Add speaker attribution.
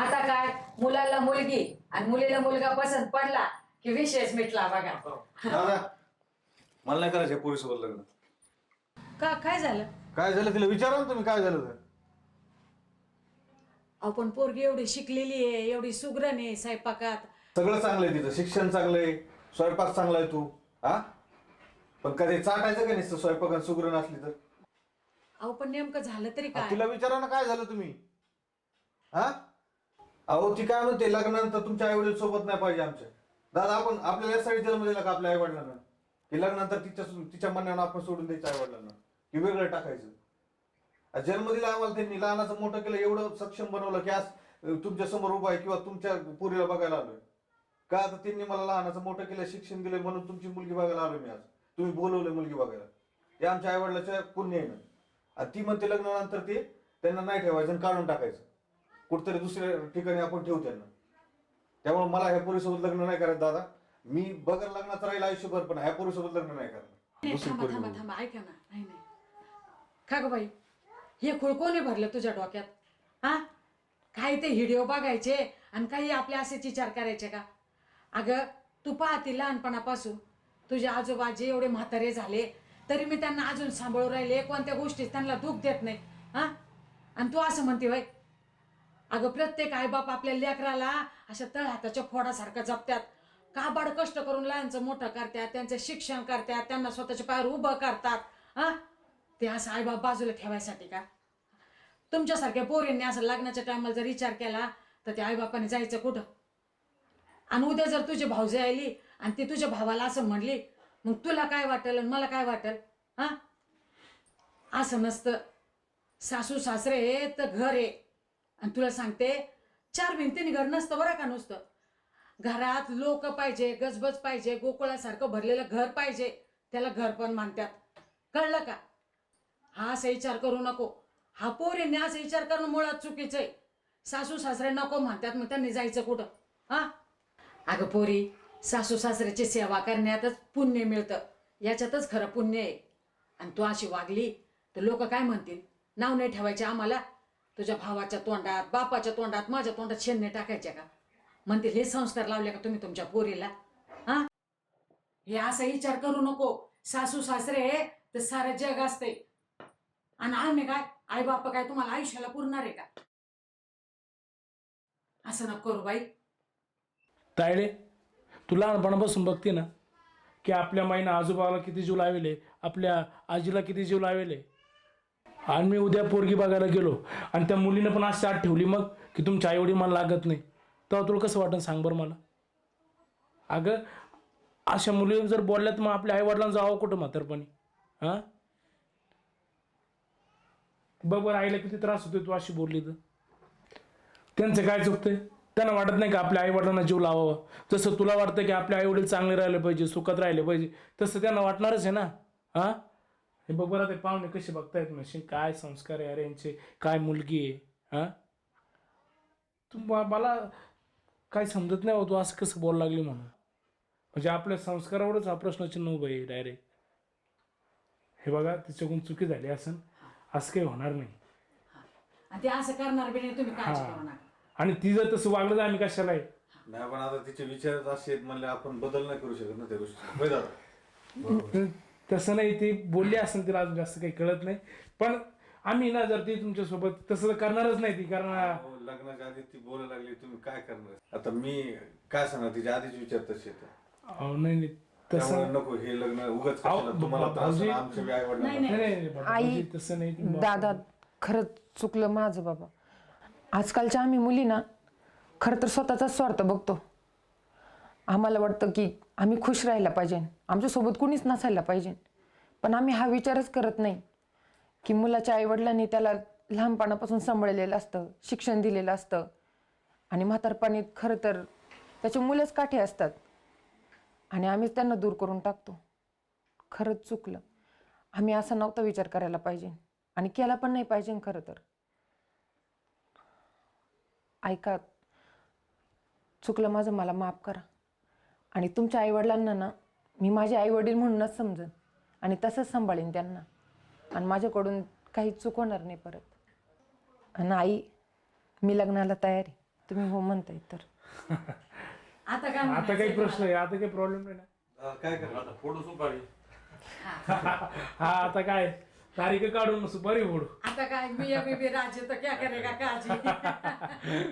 Speaker 1: आता काय? मुलाला मुलगी आणि मुलीला मुलगा पसंत पडला की विशेष मिटला बघा.
Speaker 2: दादा मला नाही करायचं पोरीसोबत लग्न.
Speaker 1: का काय झालं?
Speaker 2: काय झालं तिला विचारा ना तुम्ही काय झालं तर
Speaker 1: आपण पोरगी एवढी शिकलेली आहे एवढी सुग्रण आहे स्वयंपाकात.
Speaker 2: सगळं चांगलं आहे तिचं शिक्षण चांगलं आहे स्वयंपाक चांगला आहे तू हा? पण कधी चाटायचं का नुसतं स्वयंपाक आणि सुगरण असली तर?
Speaker 1: अहो पण नेमकं झालं तरी
Speaker 2: आ,
Speaker 1: काय?
Speaker 2: तिला विचारा ना काय झालं तुम्ही? हा? अहो ती काय म्हणते लग्नानंतर तुमच्या आई वडील सोबत नाही पाहिजे आमच्या दादा आपण आपल्याला यासाठी जन्म दिला का आपल्या आई वडिलांना की लग्नानंतर तिच्या तिच्या मनानं आपण सोडून द्यायचं आई वडिलांना की वेगळं टाकायचं? जन्म दिला आम्हाला त्यांनी लहानाचं मोठं केलं एवढं सक्षम बनवलं की आज तुमच्यासमोर उभा आहे किंवा तुमच्या पुरीला बघायला आलोय. का आता त्यांनी मला लहानाचं मोठं केलं शिक्षण दिलं म्हणून तुमची मुलगी बघायला आलोय मी आज? तुम्ही बोलवलं मुलगी बघायला. हे आमच्या आई वडिलाच्या पुण्य आहे ना. ती म्हणते लग्नानंतर ते त्यांना नाही ठेवायचं आणि काढून टाकायचं. कुठतरी दुसऱ्या ठिकाणी आपण ठेवू त्यांना. त्यामुळे मला ह्या पोरीसोबत लग्न नाही करायचं दादा. मी बगर लग्नाचं राहील आयुष्यभर पण ह्या पोरीसोबत लग्न नाही करणार.
Speaker 1: नाही, थांबा थांबा. थांबा ऐका ना. नाही नाही. का ग बाई? हे खुळ कोणी भरलं तुझ्या डोक्यात? हा? काही ते व्हिडिओ बघायचे आणि काही आपले असेच विचार करायचे का? अगं तू पाहते लहानपणापासून. तुझे आजोबाजे एवढे म्हातारे झाले तरी मी त्यांना अजून सांभाळून राहिले. कोणत्या गोष्टीत त्यांना दुःख देत नाही. हा? आणि तू असं म्हणते वय अगं प्रत्येक आईबाप आपल्या लेकराला अशा तळहाताच्या फोडासारखं जपतात काबाड कष्ट करून लहानचं मोठं करतात त्यांचं शिक्षण करतात त्यांना स्वतःच्या पायावर उभं करतात. हा? ते असं आईबाप बाजूला ठेवायसाठी का? तुमच्यासारख्या पोरींनी असं लग्नाच्या टायमाला जर विचार केला तर त्या आईबापाने जायचं कुठं? आणि उद्या जर तुझी भाऊजी आली आणि ती तुझ्या भावाला असं म्हणली मग तुला काय वाटेल आणि मला काय वाटेल? हां? असं नसतं. सासू सासरे तर घर आहे. आणि तुला सांगते चार भिंतीने घर नसतं बरं का नुसतं. घरात लोक पाहिजे गजबज पाहिजे गोकुळासारखं भरलेलं घर पाहिजे त्याला घर पण मानतात कळलं का? हा असा विचार करू नको. हा पोरीने असा विचार करणं मुळात चुकीचं आहे. सासू सासरे नको म्हणतात मग त्यांनी जायचं कुठं? हा? अगं पोरी सासू सासऱ्याची सेवा करण्यातच पुण्य मिळतं. याच्यातच खरं पुण्य आहे. आणि तू अशी वागली तर लोक काय म्हणतील? नाव नाही ठेवायचे आम्हाला. तुझ्या भावाच्या तोंडात बापाच्या तोंडात माझ्या तोंडात शेणणे टाकायचे का? म्हणतील हे संस्कार लावले का तुम्ही तुमच्या पोरीला? हा? हे असा विचार करू नको. सासू सासरे तर सारं जग असते. आणि आम्ही काय? आई बाप काय तुम्हाला आयुष्याला पुरणार आहे का? असं नको करू बाई.
Speaker 3: तायडे तू लहानपणापासून बघते ना की आपल्या माईनं आजोबाला किती जीव लावेले आपल्या आजीला किती जीव लावेले. आणि मी उद्या पोरगी बघायला गेलो आणि त्या मुलीनं पण अशी आठ ठेवली मग की तुमच्या आईवडील मला लागत नाही. तेव्हा तुला कसं वाटतं सांग बरं मला? अगं अशा मुली जर बोलल्या तर मग आपल्या आईवडिलांना जावं कुठं म्हातारपणी? हां? बघ बरं आईला किती त्रास होतोय तू अशी बोलली तर. त्यांचं काय चुकतंय? त्यांना वाटत नाही का आपल्या आईवडिलांना जीव लावावा? जसं तुला वाटतं की आपले आईवडील चांगले राहिले पाहिजे सुखात राहिले पाहिजे तसं त्यांना वाटणारच आहे ना? हां? हे बघ बरं ते पाहुणे कसे बघतायत मशीन काय संस्कार आहे अरे यांचे? काय मुलगी आहे हा? तू मला काय समजत नाही हो तू असं कसं बोलायला लागली म्हणून. म्हणजे आपल्या संस्कारावरच हा प्रश्नचिन्ह उभं आहे डायरेक्ट हे बघा तिच्याकडून चुकी झाली असं असं काही होणार नाही.
Speaker 1: आणि ते असं करणार बी नाही तुम्ही काळजी
Speaker 3: हा.
Speaker 1: करू नका.
Speaker 3: आणि ती जर तसं वागलं तर आम्ही कशाला आहे?
Speaker 2: नाही पण आता तिचे विचार असे आहेत म्हणले आपण बदल नाही करू शकत ना त्या गोष्टी होय दादा?
Speaker 3: तसं नाही ती बोलली असेल तिला अजून जास्त काही कळत नाही. पण आम्ही ना जर ती तुमच्यासोबत तसं तर करणारच नाही ती कारण
Speaker 2: अहो, लग्नाच्या आधी ती बोलायला लागली तुम्ही काय करणार? आता मी काय सांगणार तिच्या आधीच विचार तसे आहेत.
Speaker 3: अहो, नाही नाही तसं
Speaker 2: त्यामुळे नको हे लग्न उगाच
Speaker 3: अहो,
Speaker 2: कशाला तुम्हाला
Speaker 3: बा-
Speaker 2: त्रास
Speaker 3: भाऊजी-
Speaker 2: होणार, आमच्या बी आई
Speaker 1: नाही,
Speaker 3: नाही
Speaker 2: वडिलांना
Speaker 3: नाही, नाही बाबा,
Speaker 4: आई
Speaker 3: तसं नाही
Speaker 4: दादा खरंच चुकलं माझं बाबा. आजकालच्या आम्ही मुली ना खरं तर स्वतःचाच स्वार्थ बघतो. आम्हाला वाटतं की आम्ही खुश राहायला पाहिजे. आमच्यासोबत कुणीच नसायला पाहिजे. पण आम्ही हा विचारच करत नाही की मुलाच्या आईवडिलांनी त्याला लहानपणापासून सांभाळलेलं असतं शिक्षण दिलेलं असतं. आणि म्हातारपणीत खरं तर त्याचे मुलंच काठे असतात. आणि आम्हीच त्यांना दूर करून टाकतो. खरंच चुकलं. आम्ही असा नव्हता विचार करायला पाहिजे. आणि केला पण नाही पाहिजे खरं तर. ऐका. चुकलं माझं मला माफ करा. आणि तुमच्या आईवडिलांना ना मी माझे आईवडील म्हणूनच समजन आणि तसंच सांभाळीन त्यांना. आणि माझ्याकडून काही चुकवणार नाही परत. आणि आई मी लग्नाला तयार आहे. तुम्ही हो म्हणताय तर.
Speaker 1: आता काय
Speaker 3: आता काही प्रश्न? आहे? आता काही प्रॉब्लेम नाही ना?
Speaker 2: काय करा
Speaker 5: आता फोडू सुपारी.
Speaker 3: हा. आता काय? तारीख काढून सुपारी फोडू.
Speaker 1: आता काय मी अभी भी राजे तो क्या करेगा काजी?